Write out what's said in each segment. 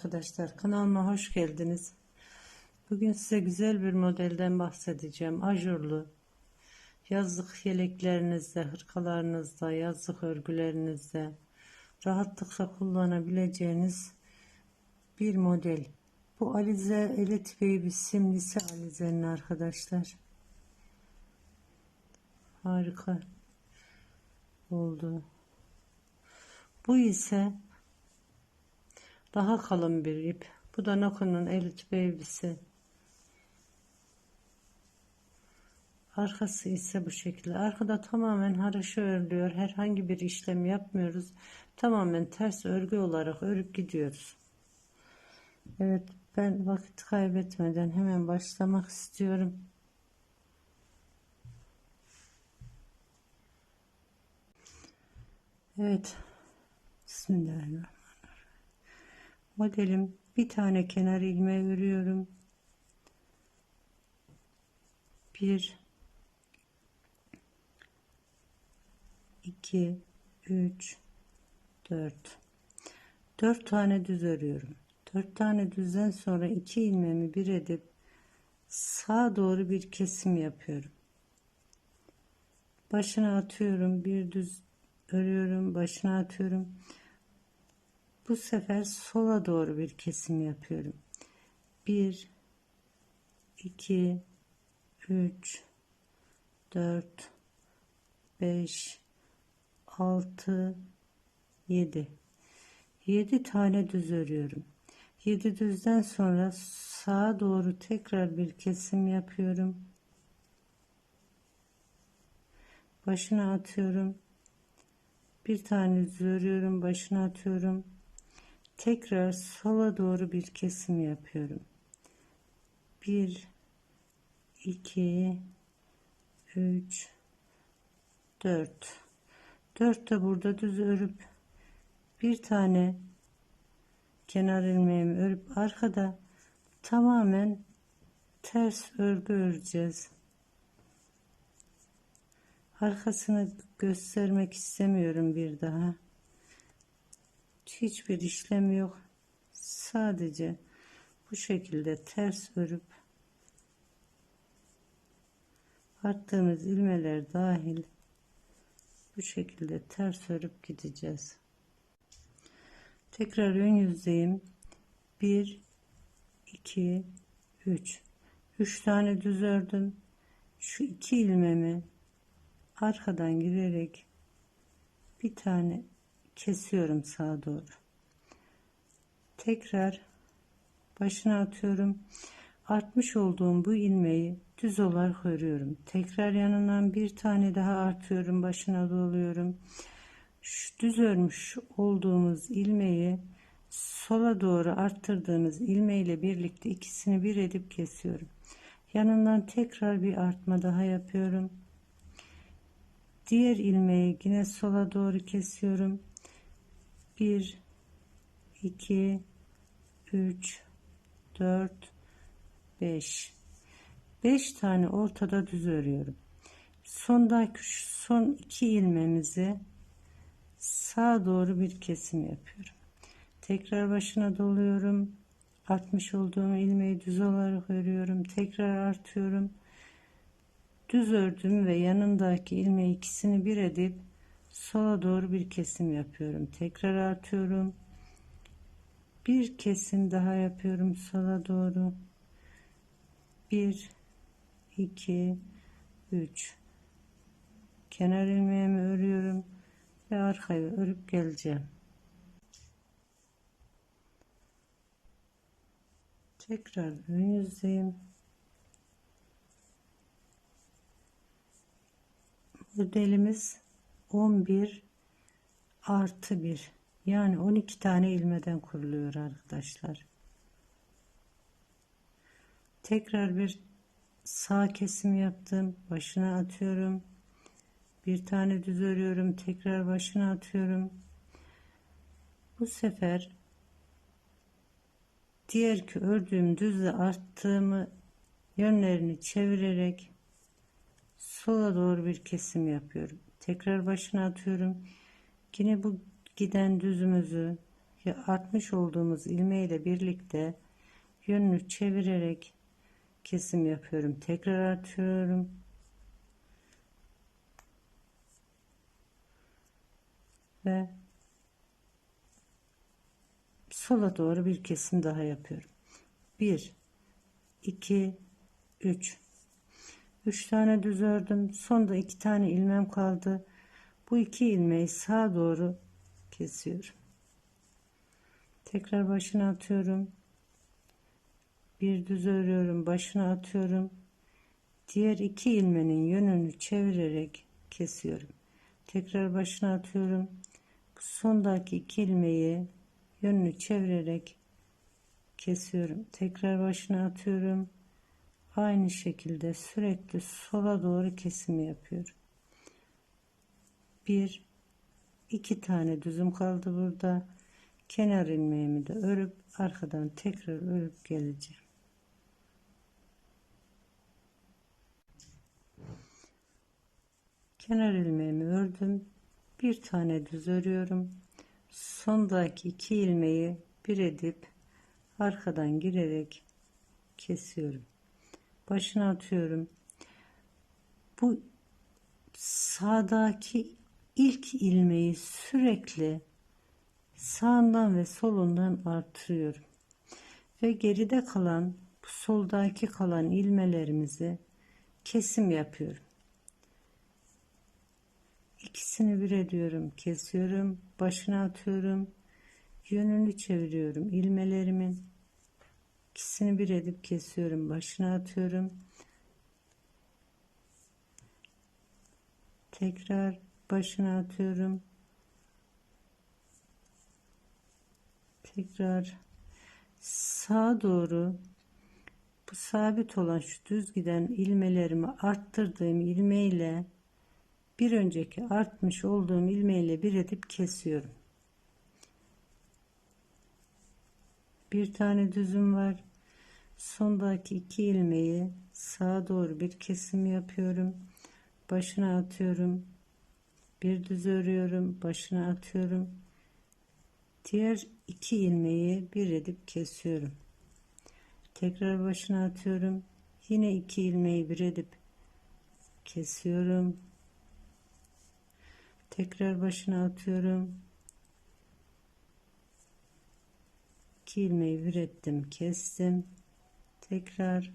arkadaşlar kanalıma hoş geldiniz. Bugün size güzel bir modelden bahsedeceğim. Ajurlu yazlık yeleklerinizde, hırkalarınızda, yazlık örgülerinizde rahatlıkla kullanabileceğiniz bir model. Bu Alize Elite Baby simlisi Alize'nin arkadaşlar. Harika oldu. Bu ise daha kalın bir ip. Bu da Nako'nun Elite Baby'si. Arkası ise bu şekilde. Arkada tamamen haraşo örülüyor. Herhangi bir işlem yapmıyoruz. Tamamen ters örgü olarak örüp gidiyoruz. Evet ben vakit kaybetmeden hemen başlamak istiyorum. Evet. Bismillahirrahmanirrahim. Modelim bir tane kenar ilmeği örüyorum. Bir, iki, üç, dört. Dört tane düz örüyorum. Dört tane düzden sonra iki ilmeğimi bir edip sağa doğru bir kesim yapıyorum. Başına atıyorum, bir düz örüyorum, başına atıyorum. Bu sefer sola doğru bir kesim yapıyorum. 1 2 3 4 5 6 7 7 tane düz örüyorum. 7 düzden sonra sağa doğru tekrar bir kesim yapıyorum. Başına atıyorum. Bir tane düz örüyorum, başına atıyorum tekrar sola doğru bir kesim yapıyorum. 1 2 3 4 4 de burada düz örüp bir tane kenar ilmeğimi örüp arkada tamamen ters örgü öreceğiz. Arkasını göstermek istemiyorum bir daha hiçbir işlem yok. Sadece bu şekilde ters örüp attığımız ilmeler dahil bu şekilde ters örüp gideceğiz. Tekrar ön yüzdeyim. 1 2 3 3 tane düz ördüm. Şu iki ilmemi arkadan girerek bir tane kesiyorum sağa doğru. Tekrar başına atıyorum. Artmış olduğum bu ilmeği düz olarak örüyorum. Tekrar yanından bir tane daha artıyorum. Başına doluyorum. Şu düz örmüş olduğumuz ilmeği sola doğru arttırdığımız ilmeğiyle birlikte ikisini bir edip kesiyorum. Yanından tekrar bir artma daha yapıyorum. Diğer ilmeği yine sola doğru kesiyorum. 1 2 3 4 5 5 tane ortada düz örüyorum. Sondaki son iki ilmemizi sağa doğru bir kesim yapıyorum. Tekrar başına doluyorum. Artmış olduğum ilmeği düz olarak örüyorum. Tekrar artıyorum. Düz ördüm ve yanındaki ilmeği ikisini bir edip sola doğru bir kesim yapıyorum. Tekrar artıyorum. Bir kesim daha yapıyorum sola doğru. 1 2 3 kenar ilmeğimi örüyorum ve arkayı örüp geleceğim. Tekrar ön yüzdeyim. Modelimiz 11 artı 1 yani 12 tane ilmeden kuruluyor arkadaşlar. Tekrar bir sağ kesim yaptım. Başına atıyorum. Bir tane düz örüyorum. Tekrar başına atıyorum. Bu sefer diğer ki ördüğüm düzle arttığımı yönlerini çevirerek sola doğru bir kesim yapıyorum tekrar başına atıyorum yine bu giden düzümüzü artmış olduğumuz ilmeği ile birlikte yönünü çevirerek kesim yapıyorum. Tekrar atıyorum. Ve sola doğru bir kesim daha yapıyorum. 1 2 3 3 tane düz ördüm. Sonda 2 tane ilmem kaldı. Bu iki ilmeği sağa doğru kesiyorum. Tekrar başına atıyorum. Bir düz örüyorum, başına atıyorum. Diğer iki ilmenin yönünü çevirerek kesiyorum. Tekrar başına atıyorum. Sondaki iki ilmeği yönünü çevirerek kesiyorum. Tekrar başına atıyorum. Aynı şekilde sürekli sola doğru kesimi yapıyorum. Bir, iki tane düzüm kaldı burada. Kenar ilmeğimi de örüp arkadan tekrar örüp geleceğim. Kenar ilmeğimi ördüm. Bir tane düz örüyorum. Sondaki iki ilmeği bir edip arkadan girerek kesiyorum. Başına atıyorum. Bu sağdaki ilk ilmeği sürekli sağından ve solundan artırıyorum. Ve geride kalan soldaki kalan ilmelerimizi kesim yapıyorum. İkisini bir ediyorum, kesiyorum, başına atıyorum, yönünü çeviriyorum ilmelerimin. İkisini bir edip kesiyorum, başına atıyorum. Tekrar başına atıyorum. Tekrar sağa doğru bu sabit olan şu düz giden ilmelerimi arttırdığım ilmeğiyle bir önceki artmış olduğum ilmeğiyle bir edip kesiyorum. Bir tane düzüm var. Sondaki iki ilmeği sağa doğru bir kesim yapıyorum. Başına atıyorum. Bir düz örüyorum. Başına atıyorum. Diğer iki ilmeği bir edip kesiyorum. Tekrar başına atıyorum. Yine iki ilmeği bir edip kesiyorum tekrar başına atıyorum 2 ilmeği ürettim kestim tekrar.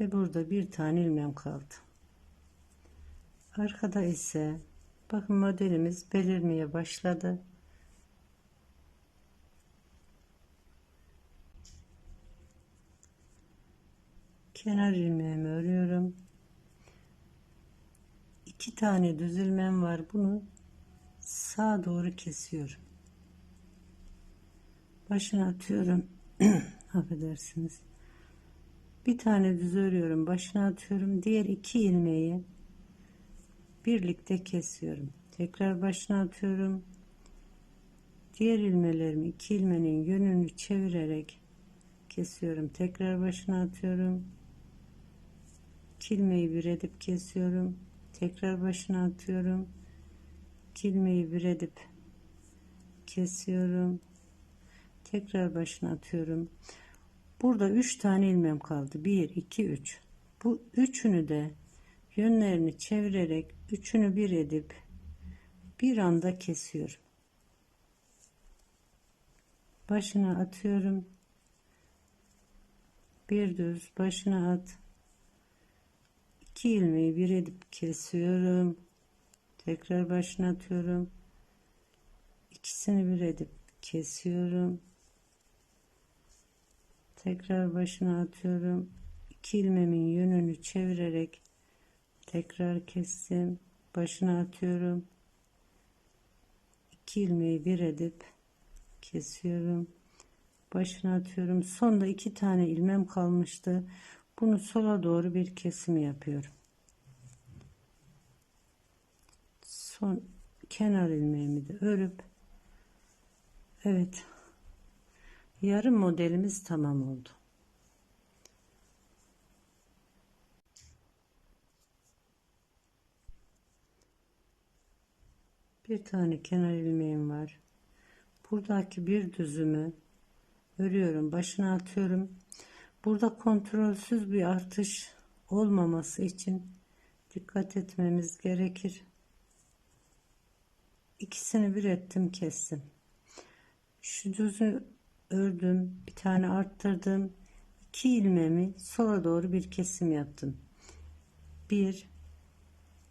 Ve burada bir tane ilmem kaldı. Arkada ise bakın modelimiz belirmeye başladı. Kenar ilmeğimi örüyorum. İki tane düz ilmem var. Bunu sağa doğru kesiyorum başına atıyorum. Affedersiniz. Bir tane düz örüyorum. Başına atıyorum. Diğer iki ilmeği birlikte kesiyorum. Tekrar başına atıyorum. Diğer ilmelerimi iki ilmenin yönünü çevirerek kesiyorum. Tekrar başına atıyorum. İlmeği bir edip kesiyorum. Tekrar başına atıyorum. İlmeği bir edip kesiyorum tekrar başına atıyorum. Burada üç tane ilmem kaldı. 1 2 3 bu üçünü de yönlerini çevirerek üçünü bir edip bir anda kesiyorum. Başına atıyorum. Bir düz başına at. 2 ilmeği bir edip kesiyorum. Tekrar başına atıyorum. İkisini bir edip kesiyorum tekrar başına atıyorum. 2 ilmemin yönünü çevirerek tekrar kestim. Başına atıyorum. 2 ilmeği bir edip kesiyorum. Başına atıyorum. Sonda iki tane ilmem kalmıştı. Bunu sola doğru bir kesim yapıyorum. Son kenar ilmeğimi de örüp evet yarım modelimiz tamam oldu. bir tane kenar ilmeğim var. Buradaki bir düzümü örüyorum başına atıyorum. Burada kontrolsüz bir artış olmaması için dikkat etmemiz gerekir. İkisini bir ettim kestim. Şu düzü ördüm bir tane arttırdım. İki ilmeğimi sola doğru bir kesim yaptım. 1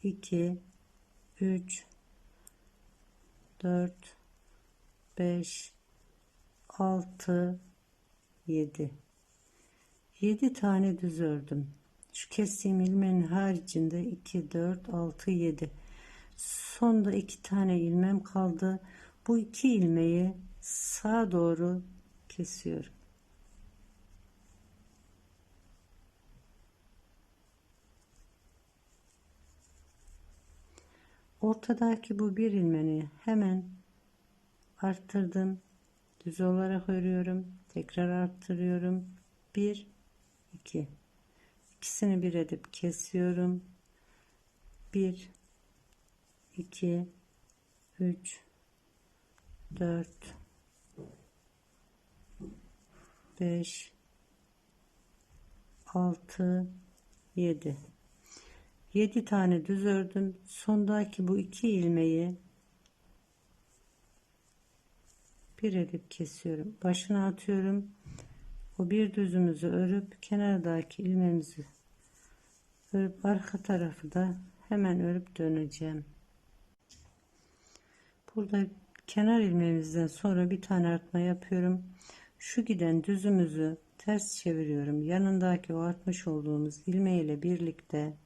2 3 4 5 6 7 7 tane düz ördüm. Şu kestiğim ilmeğin haricinde 2 4 6 7 sonda iki tane ilmem kaldı. Bu iki ilmeği sağa doğru kesiyorum. Ortadaki bu bir ilmeni hemen arttırdım. Düz olarak örüyorum. Tekrar arttırıyorum. 1 2 ikisini bir edip kesiyorum. 1 2 3 4 5 6 7 7 tane düz ördüm. Sondaki bu iki ilmeği bir edip kesiyorum. Başına atıyorum. O bir düzümüzü örüp kenardaki ilmeğimizi örüp arka tarafı da hemen örüp döneceğim. Burada kenar ilmeğimizden sonra bir tane artma yapıyorum şu giden düzümüzü ters çeviriyorum. Yanındaki o artmış olduğumuz ilmeği ile birlikte.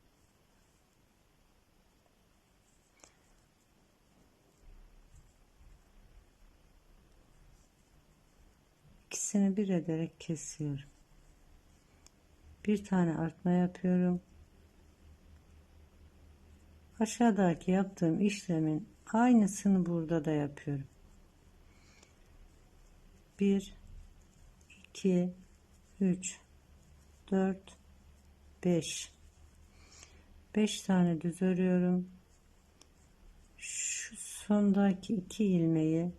İkisini bir ederek kesiyorum. Bir tane artma yapıyorum. Aşağıdaki yaptığım işlemin aynısını burada da yapıyorum. 1 2 3 4 5 5 tane düz örüyorum. Şu sondaki iki ilmeği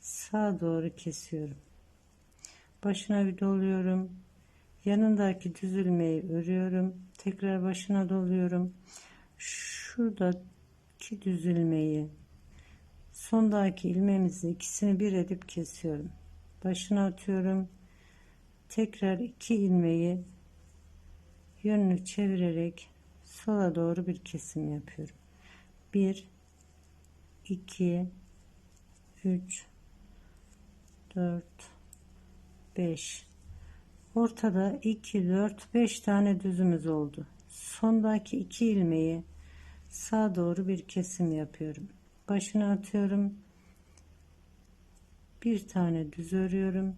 sağa doğru kesiyorum. Başına bir doluyorum. Yanındaki düz ilmeği örüyorum. Tekrar başına doluyorum. Şuradaki düz ilmeği sondaki ilmeğimizi ikisini bir edip kesiyorum başına atıyorum tekrar iki ilmeği yönünü çevirerek sola doğru bir kesim yapıyorum. 1 2 3 4 5 ortada 2 4 5 tane düzümüz oldu. Sondaki iki ilmeği sağa doğru bir kesim yapıyorum. Başına atıyorum bir tane düz örüyorum.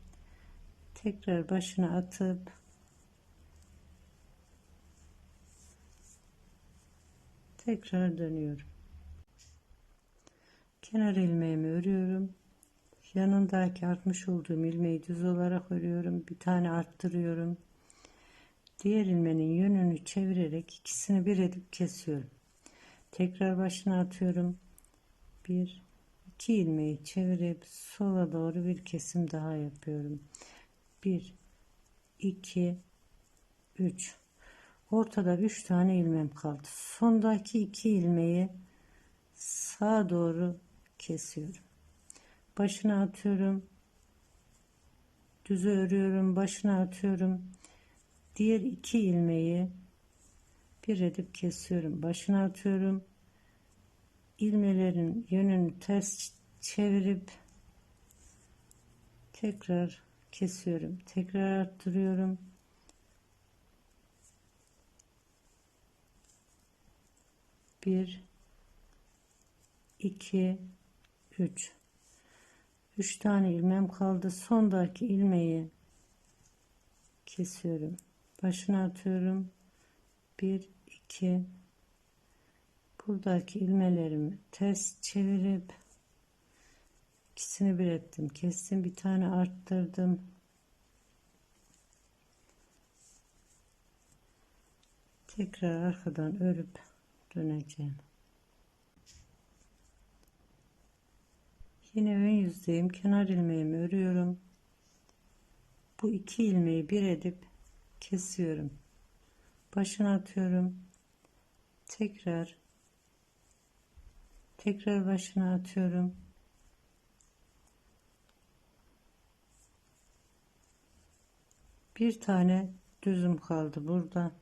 Tekrar başına atıp tekrar dönüyorum. Kenar ilmeğimi örüyorum. Yanındaki artmış olduğum ilmeği düz olarak örüyorum. Bir tane arttırıyorum. Diğer ilmenin yönünü çevirerek ikisini bir edip kesiyorum. Tekrar başına atıyorum. Bir iki ilmeği çevirip sola doğru bir kesim daha yapıyorum. 1 2 3 ortada 3 tane ilmem kaldı. Sondaki iki ilmeği sağa doğru kesiyorum. Başına atıyorum. Düzü örüyorum. Başına atıyorum. Diğer iki ilmeği bir edip kesiyorum. Başına atıyorum ilmelerin yönünü ters çevirip tekrar kesiyorum. Tekrar arttırıyorum. Bir iki üç. Üç tane ilmem kaldı. Sondaki ilmeği kesiyorum. Başına atıyorum. Bir iki buradaki ilmelerimi ters çevirip ikisini bir ettim kestim bir tane arttırdım tekrar arkadan örüp döneceğim Yine ön yüzdeyim. Kenar ilmeğimi örüyorum. Bu iki ilmeği bir edip kesiyorum. Başına atıyorum. Tekrar tekrar başına atıyorum. Bir tane düzüm kaldı burada.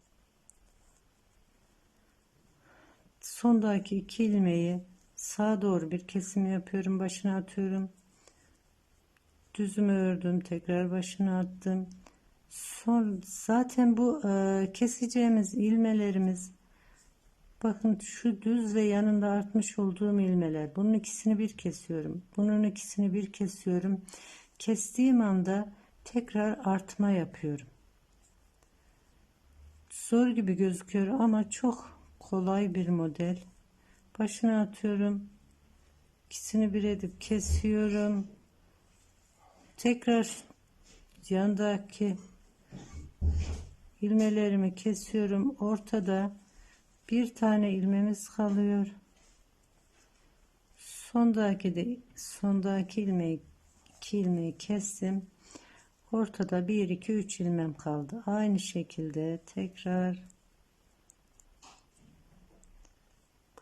Sondaki iki ilmeği sağa doğru bir kesim yapıyorum. Başına atıyorum. Düzümü ördüm. Tekrar başına attım. Son zaten bu e, keseceğimiz ilmelerimiz bakın şu düz ve yanında artmış olduğum ilmeler. Bunun ikisini bir kesiyorum. Bunun ikisini bir kesiyorum. Kestiğim anda tekrar artma yapıyorum. Zor gibi gözüküyor ama çok kolay bir model. Başına atıyorum. İkisini bir edip kesiyorum. Tekrar yandaki ilmelerimi kesiyorum. Ortada bir tane ilmemiz kalıyor. Sondaki de sondaki ilmeği iki ilmeği kestim. Ortada 1 2 3 ilmem kaldı. Aynı şekilde tekrar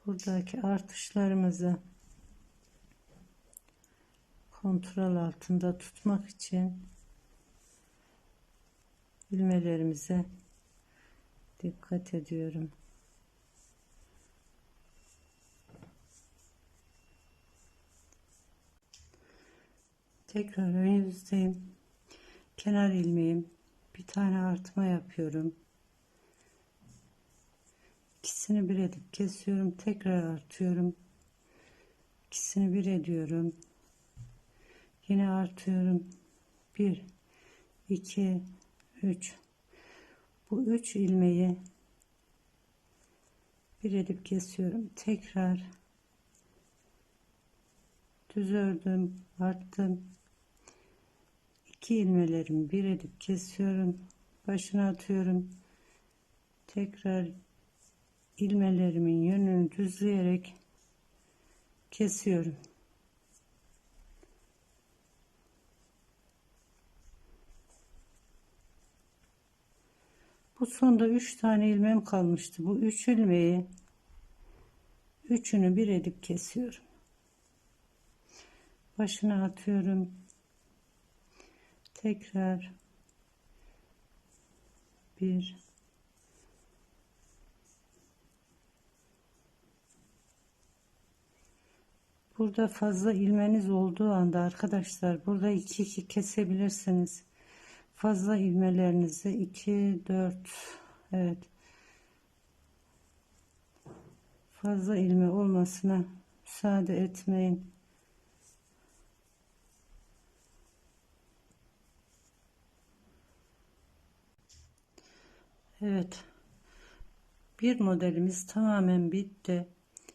buradaki artışlarımızı kontrol altında tutmak için ilmelerimize dikkat ediyorum. Tekrar ön yüzdeyim. Kenar ilmeğim bir tane artma yapıyorum. İkisini bir edip kesiyorum. Tekrar artıyorum. İkisini bir ediyorum. Yine artıyorum. 1 2 3 Bu 3 ilmeği bir edip kesiyorum. Tekrar düz ördüm, arttım. 2 ilmelerimi bir edip kesiyorum. Başına atıyorum. Tekrar ilmelerimin yönünü düzleyerek kesiyorum. Bu sonda 3 tane ilmem kalmıştı. Bu 3 ilmeği üçünü bir edip kesiyorum. Başına atıyorum. Tekrar. Bir. Burada fazla ilmeniz olduğu anda arkadaşlar burada 2 2 kesebilirsiniz. Fazla ilmelerinizi 2 4 evet. Fazla ilme olmasına müsaade etmeyin Evet. Bir modelimiz tamamen bitti.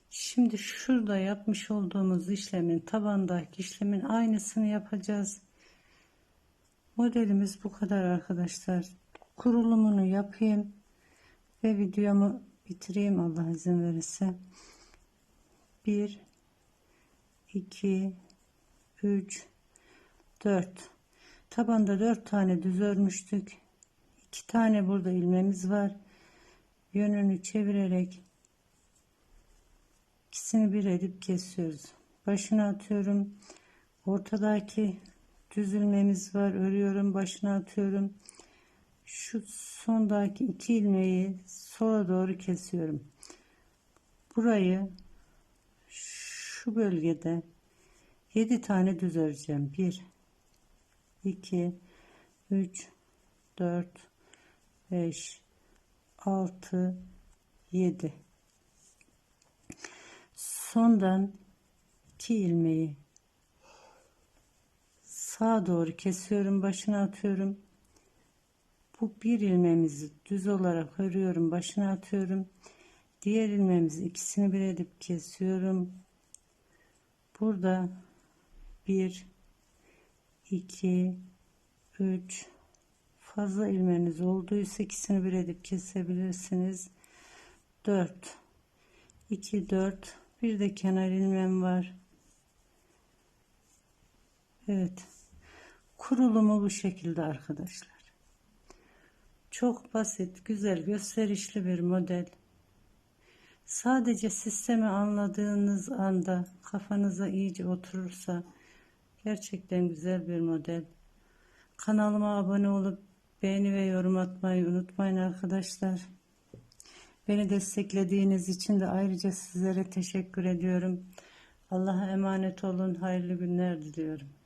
Şimdi şurada yapmış olduğumuz işlemin tabandaki işlemin aynısını yapacağız. Modelimiz bu kadar arkadaşlar. Kurulumunu yapayım ve videomu bitireyim Allah izin verirse. 1 2 3 4 tabanda 4 tane düz örmüştük 2 tane burada ilmemiz var. Yönünü çevirerek ikisini bir edip kesiyoruz. Başına atıyorum. Ortadaki düzülmemiz var. Örüyorum başına atıyorum. Şu sondaki iki ilmeği sola doğru kesiyorum. Burayı şu bölgede 7 tane düz öreceğim. 1 2 3 4 5 6 7 sondan 2 ilmeği sağa doğru kesiyorum başına atıyorum. Bu bir ilmemizi düz olarak örüyorum başına atıyorum. Diğer ilmemizi ikisini bir edip kesiyorum. Burada 1 2 3 fazla ilmeniz olduysa ikisini bir edip kesebilirsiniz 4 2 4 bir de kenar ilmem var Evet. Kurulumu bu şekilde arkadaşlar. Çok basit, güzel, gösterişli bir model. Sadece sistemi anladığınız anda kafanıza iyice oturursa gerçekten güzel bir model. Kanalıma abone olup beğeni ve yorum atmayı unutmayın arkadaşlar. Beni desteklediğiniz için de ayrıca sizlere teşekkür ediyorum. Allah'a emanet olun. Hayırlı günler diliyorum.